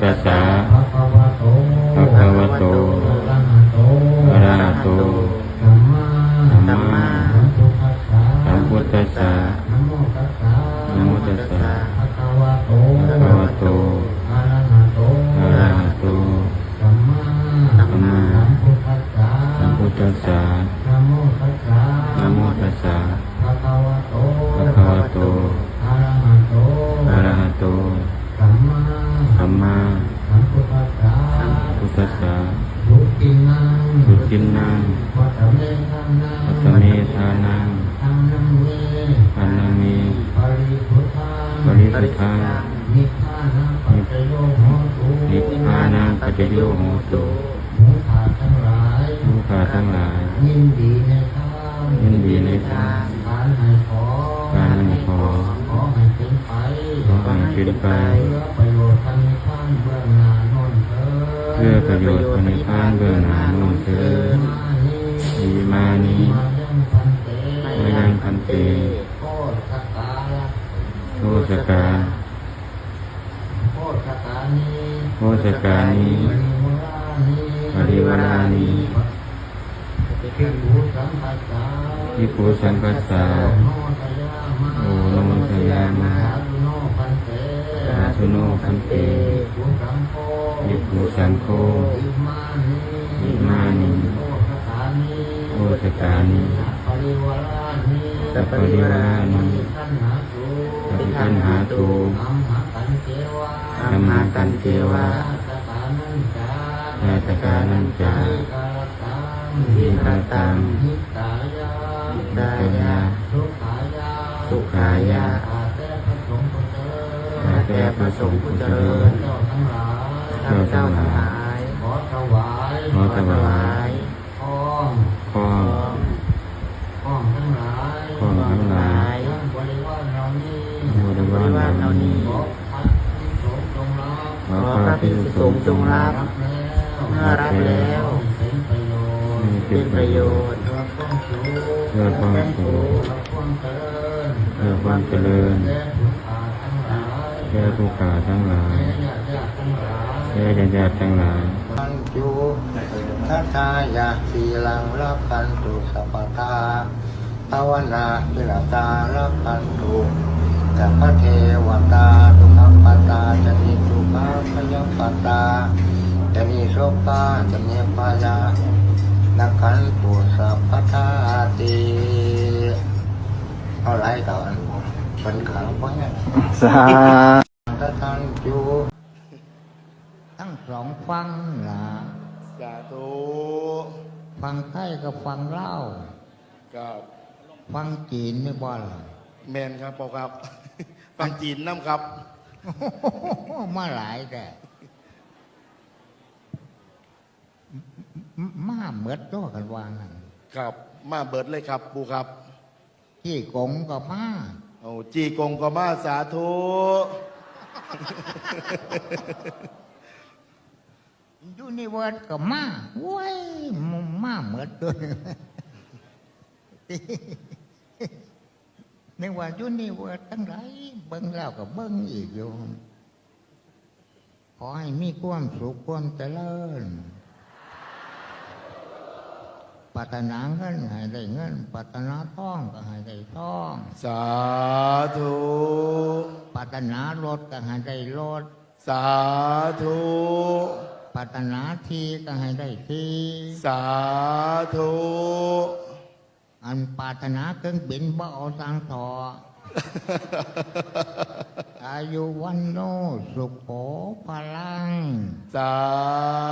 ตัสสะภะคะวะโตอะระหะโต อะระหะโต สัมมา สัมมา สัมพุทธัสสะ สัมพุทธัสสะ นะโมตัสสะ นะโมตัสสะ ภะคะวะโต ภะคะวะโต อะระหะโต อะระหะโต สัมมา สัมมา สัมพุทธัสสะ สัมพุทธัสสะ นะโมตัสสะ นะโมตัสสะ ภะคะวะโต ภะคะวะโต อะระหะโต อะระหะโต สัมมา สัมมา สัมพุทธัสสะ พุทธัสสะทุกินังสุจินนังวัตเมธังนังอัตเมธานังธังนังเวอันนามิปริพุทธังปริสุทธังนิพพานังปัจจโยโหตุนิพพานังปัจจโยโหตุหมูขาทั้งหลายผู้ข้าทั้งหลายยินดีในทางยินดีในทางการให้ขอการให้ขอขอให้เป็นไปขอให้เป็นไปเพื่อประโยชน์ทางนิพพานเบื้องหน้าโนนเถิดเพื่อประโยชน์ภายในพานเบื้องหน้านู่นเถิดดีมานี้มายังพันเตมายังพันเตโคตรสกาลโทสการโทสการนี้ปริวารานีพิภูสัมปัสสาที่ภูสังกัสสาโนทยามาโอโนทยามาสาธุโนพันเต สาธุโนพันเตภูสังโฆอิมานิมานิโคตรสกานีโทสการนี้ปริวารานีสัพปริวารานีขันหาสูปฏิคันหาตูอัมหากันเจวะธรรมากันเทวะสกานันจาตกานัญจาวิกาลตังวิกาตังหิตายาหิตายา สุขายาอาแต่พระสงฆ์ผู้เจริญ ข้าแต่พระสงฆ์ผู้เจริญเจ้าทั้งหลายข้าเจ้าทั้งหลาย ขอถวายขอถวายข้องข้อข้องทั้งหลายข้องทั้งหลายทั้งบริวารเหล่านี้บริวารเหล่านี้ขอพัดสงฆ์จงรับขอพระพิสุสงฆ์จงรับเมื่อรับแล้วเป็นประโยชน์เป็นประโยชน์เพื่อความสุขเพื่อความสุขเพื่อความเจริญเพื่อความเจริญ และผู้ขาทั้งหลายแก่ผู้าทั้งหลายและญาติญาติทั้งหลายแก่ญาติทั้งหลายปัญจุทัทายาสีลังรักขันตุสัพพาภาวนาพิรตารักขันตุสัพพเทวตาทุกขปตาจะนิทุขาพยปตาจะนิโสกาจะนิปายานักขันตุสัพพทาติเอาไรต่อน ป็นขังไว้เนี่ยสาถ้าท่านจูทั้งสองฟังนะสาธุฟังไทยกับฟังเล่าวกับฟังจีนไม่บ่ล่ะแมนครับพ่อครับ ฟังจีนน้ำครับ มาหลายแต่มมาเหมือดตัวกันวางนั่นครับ มาเบิดเลยครับปูครับ ที่กงก็มา โอ้จีกงก็มาสาธุยูนิเวิร์สก็มาว้ยมมาเหมือดตัวนึกว่ายูนิเวิร์สทั้งไรเบิ้งแล้วก็เบิ้งอีกอยู่ขอให้มีความสุขความเจริญ รารถนาเงินให้ได้เงินปรารถนาทองก็ให้ได้ทองสาธุปรารถนารถก็ให้ได้รถสาธุปรารถนาที่ก็ให้ได้ที่สาธุอันปรารถนาเครื่องบินบ่เอาทางทออายุวันโนสุขโขพลัง สาธุ